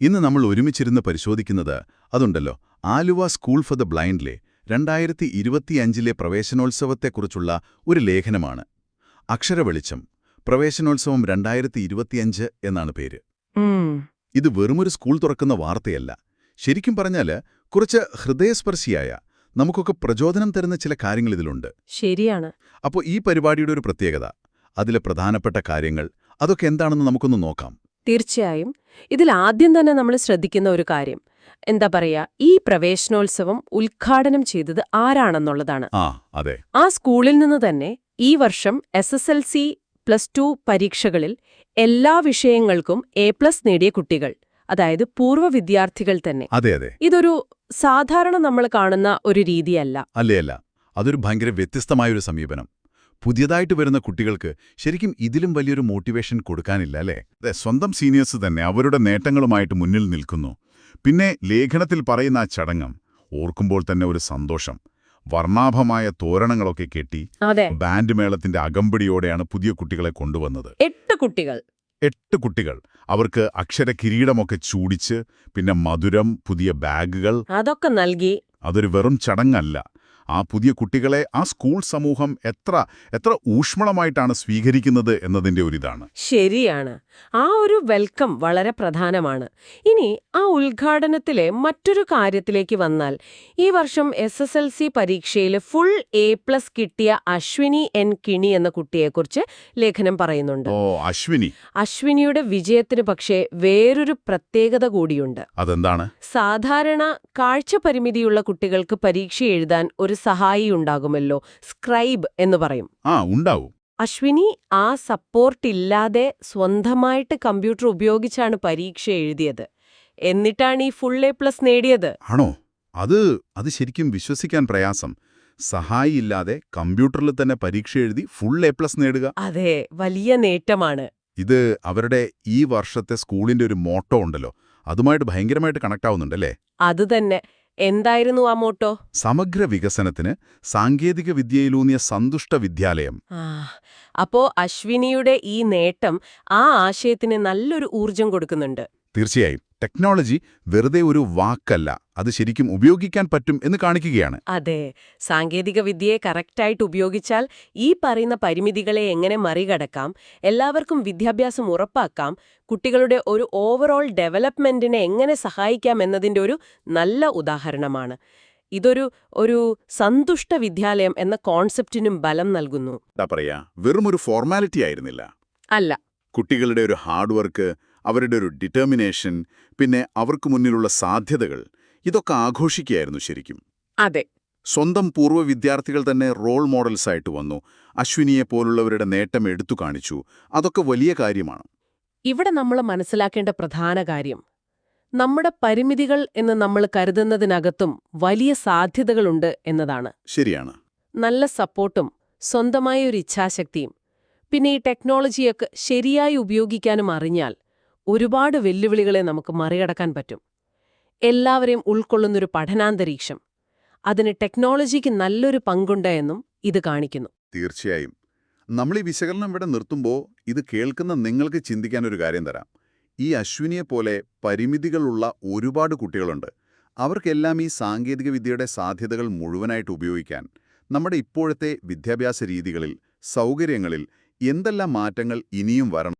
ഇന്ന് നമ്മൾ ഒരുമിച്ചിരുന്ന് പരിശോധിക്കുന്നത് അതുണ്ടല്ലോ ആലുവ സ്കൂൾ ഫോർ ദ ബ്ലൈൻഡിലെ രണ്ടായിരത്തി ഇരുപത്തിയഞ്ചിലെ പ്രവേശനോത്സവത്തെക്കുറിച്ചുള്ള ഒരു ലേഖനമാണ്. അക്ഷരവെളിച്ചം പ്രവേശനോത്സവം രണ്ടായിരത്തി ഇരുപത്തിയഞ്ച് എന്നാണ് പേര്. ഇത് വെറുമൊരു സ്കൂൾ തുറക്കുന്ന വാർത്തയല്ല. ശരിക്കും പറഞ്ഞാൽ കുറച്ച് ഹൃദയസ്പർശിയായ നമുക്കൊക്കെ പ്രചോദനം തരുന്ന ചില കാര്യങ്ങൾ ഇതിലുണ്ട്. ശരിയാണ്. അപ്പോൾ ഈ പരിപാടിയുടെ ഒരു പ്രത്യേകത അതിലെ പ്രധാനപ്പെട്ട കാര്യങ്ങൾ അതൊക്കെ എന്താണെന്ന് നമുക്കൊന്ന് നോക്കാം. തീർച്ചയായും ഇതിൽ ആദ്യം തന്നെ നമ്മൾ ശ്രദ്ധിക്കുന്ന ഒരു കാര്യം. എന്താ പറയാ ഈ പ്രവേശനോത്സവം ഉദ്ഘാടനം ചെയ്തത് ആരാണെന്നുള്ളതാണ്. ആ സ്കൂളിൽ നിന്ന് തന്നെ ഈ വർഷം S S L C plus two പരീക്ഷകളിൽ എല്ലാ വിഷയങ്ങൾക്കും എ പ്ലസ് നേടിയ കുട്ടികൾ അതായത് പൂർവ വിദ്യാർത്ഥികൾ തന്നെ. അതെ അതെ. ഇതൊരു സാധാരണ നമ്മൾ കാണുന്ന ഒരു രീതിയല്ല. അല്ലേ അല്ല. അതൊരു ഭയങ്കര വ്യത്യസ്തമായൊരു സമീപനം. പുതിയതായിട്ട് വരുന്ന കുട്ടികൾക്ക് ശരിക്കും ഇതിലും വലിയൊരു മോട്ടിവേഷൻ കൊടുക്കാനില്ല അല്ലേ? അതെ സ്വന്തം സീനിയേഴ്സ് തന്നെ അവരുടെ നേട്ടങ്ങളുമായിട്ട് മുന്നിൽ നിൽക്കുന്നു. പിന്നെ ലേഖനത്തിൽ പറയുന്ന ആ ചടങ്ങം ഓർക്കുമ്പോൾ തന്നെ ഒരു സന്തോഷം. വർണാഭമായ തോരണങ്ങളൊക്കെ കെട്ടി ബാൻഡ് മേളത്തിന്റെ അകമ്പടിയോടെയാണ് പുതിയ കുട്ടികളെ കൊണ്ടുവന്നത്. എട്ട് കുട്ടികൾ. എട്ട് കുട്ടികൾ. അവർക്ക് അക്ഷര കിരീടമൊക്കെ ചൂടിച്ച് പിന്നെ മധുരം പുതിയ ബാഗുകൾ. അതൊക്കെ നൽകി. അതൊരു വെറും ചടങ്ങല്ല. ആ പുതിയ കുട്ടികളെ ആ സ്കൂൾ സമൂഹം എത്ര എത്ര ഊഷ്മളമായിട്ടാണ് സ്വീകരിക്കുന്നത് ഒരു ഒരിതാണ്. ശരിയാണ്. ആ ഒരു വെൽക്കം വളരെ പ്രധാനമാണ്. ഇനി ആ ഉദ്ഘാടനത്തിലെ മറ്റൊരു കാര്യത്തിലേക്ക് വന്നാൽ ഈ വർഷം എസ് എസ് എൽ സി പരീക്ഷയിൽ ഫുൾ എ പ്ലസ് കിട്ടിയ അശ്വിനി എൻ കിണി എന്ന കുട്ടിയെക്കുറിച്ച് ലേഖനം പറയുന്നുണ്ട്. അശ്വിനി. അശ്വിനിയുടെ വിജയത്തിന് പക്ഷേ വേറൊരു പ്രത്യേകത കൂടിയുണ്ട്. അതെന്താണ്? സാധാരണ കാഴ്ച പരിമിതിയുള്ള കുട്ടികൾക്ക് പരീക്ഷ എഴുതാൻ ഒരു സഹായി ഉണ്ടാകുമല്ലോ സ്ക്രൈബ് എന്ന് പറയും. ആ ഉണ്ടാവും. അശ്വിനി ആ സപ്പോർട്ട് ഇല്ലാതെ സ്വന്തമായിട്ട് കമ്പ്യൂട്ടർ ഉപയോഗിച്ചാണ് പരീക്ഷ എഴുതിയത്. എന്നിട്ടാണ് ഈ ഫുൾ എ പ്ലസ് നേടിയത്. ആണോ? അത് അത് ശരിക്കും വിശ്വസിക്കാൻ പ്രയാസം. സഹായി ഇല്ലാതെ കമ്പ്യൂട്ടറിൽ തന്നെ പരീക്ഷ എഴുതി ഫുൾ എ പ്ലസ് നേടുക. അതെ വലിയ നേട്ടമാണ്. ഇത് അവരുടെ ഈ വർഷത്തെ സ്കൂളിന്റെ ഒരു മോട്ടോ ഉണ്ടല്ലോ. അതുമായിട്ട് ഭയങ്കരമായിട്ട് കണക്ട് ആവുന്നുണ്ടല്ലേ? അതുതന്നെ എന്തായിരുന്നു ആ മോട്ടോ? സമഗ്ര വികസനത്തിന് സാങ്കേതിക വിദ്യയിലൂന്നിയ സന്തുഷ്ട വിദ്യാലയം. അപ്പോ അശ്വിനിയുടെ ഈ നേട്ടം ആ ആശയത്തിന് നല്ലൊരു ഊർജം കൊടുക്കുന്നുണ്ട്. തീർച്ചയായും. ടെക്നോളജി വെറുതെ ഒരു വാക്കല്ല. അത് ശരിക്കും ഉപയോഗിക്കാൻ പറ്റും എന്ന് കാണിക്കുകയാണ്. അതെ. സാങ്കേതിക വിദ്യയെ കറക്റ്റായിട്ട് ഉപയോഗിച്ചാൽ ഈ പറയുന്ന പരിമിതികളെ എങ്ങനെ മറികടക്കാം എല്ലാവർക്കും വിദ്യാഭ്യാസം ഉറപ്പാക്കാം കുട്ടികളുടെ ഒരു ഓവറോൾ ഡെവലപ്മെന്റിനെ എങ്ങനെ സഹായിക്കാം എന്നതിന്റെ ഒരു നല്ല ഉദാഹരണമാണ്. ഇതൊരു ഒരു സന്തുഷ്ട വിദ്യാലയം എന്ന കോൺസെപ്റ്റിനും ബലം നൽകുന്നു. എന്താ പറയാ? വെറുമൊരു ഫോർമാലിറ്റി ആയിരുന്നില്ല. അല്ല. കുട്ടികളുടെ ഒരു ഹാർഡ് വർക്ക് അവരുടെ ഒരു ഡിറ്റർമിനേഷൻ പിന്നെ അവർക്ക് മുന്നിലുള്ള സാധ്യതകൾ ഇതൊക്കെ ആഘോഷിക്കുകയായിരുന്നു ശരിക്കും. അതെ. സ്വന്തം പൂർവ വിദ്യാർത്ഥികൾ തന്നെ റോൾ മോഡൽസ് ആയിട്ട് വന്നു. അശ്വിനിയെ പോലുള്ളവരുടെ നേട്ടം എടുത്തു കാണിച്ചു. അതൊക്കെ വലിയ കാര്യമാണ്. ഇവിടെ നമ്മൾ മനസ്സിലാക്കേണ്ട പ്രധാന കാര്യം നമ്മുടെ പരിമിതികൾ എന്ന് നമ്മൾ കരുതുന്നതിനകത്തും വലിയ സാധ്യതകളുണ്ട് എന്നതാണ്. ശരിയാണ്. നല്ല സപ്പോർട്ടും സ്വന്തമായ ഒരു ഇച്ഛാശക്തിയും പിന്നെ ഈ ടെക്നോളജിയൊക്കെ ശരിയായി ഉപയോഗിക്കാനും അറിഞ്ഞാൽ ഒരുപാട് വെല്ലുവിളികളെ നമുക്ക് മറികടക്കാൻ പറ്റും. എല്ലാവരെയും ഉൾക്കൊള്ളുന്നൊരു പഠനാന്തരീക്ഷം. അതിന് ടെക്നോളജിക്ക് നല്ലൊരു പങ്കുണ്ട് എന്നും ഇത് കാണിക്കുന്നു. തീർച്ചയായും. നമ്മൾ ഈ വിശകലനം ഇവിടെ നിർത്തുമ്പോൾ ഇത് കേൾക്കുന്ന നിങ്ങൾക്ക് ചിന്തിക്കാൻ ഒരു കാര്യം തരാം. ഈ അശ്വിനിയെ പോലെ പരിമിതികളുള്ള ഒരുപാട് കുട്ടികളുണ്ട്. അവർക്കെല്ലാം ഈ സാങ്കേതികവിദ്യയുടെ സാധ്യതകൾ മുഴുവനായിട്ട് ഉപയോഗിക്കാൻ നമ്മുടെ ഇപ്പോഴത്തെ വിദ്യാഭ്യാസ രീതികളിൽ സൗകര്യങ്ങളിൽ എന്തെല്ലാം മാറ്റങ്ങൾ ഇനിയും വരണം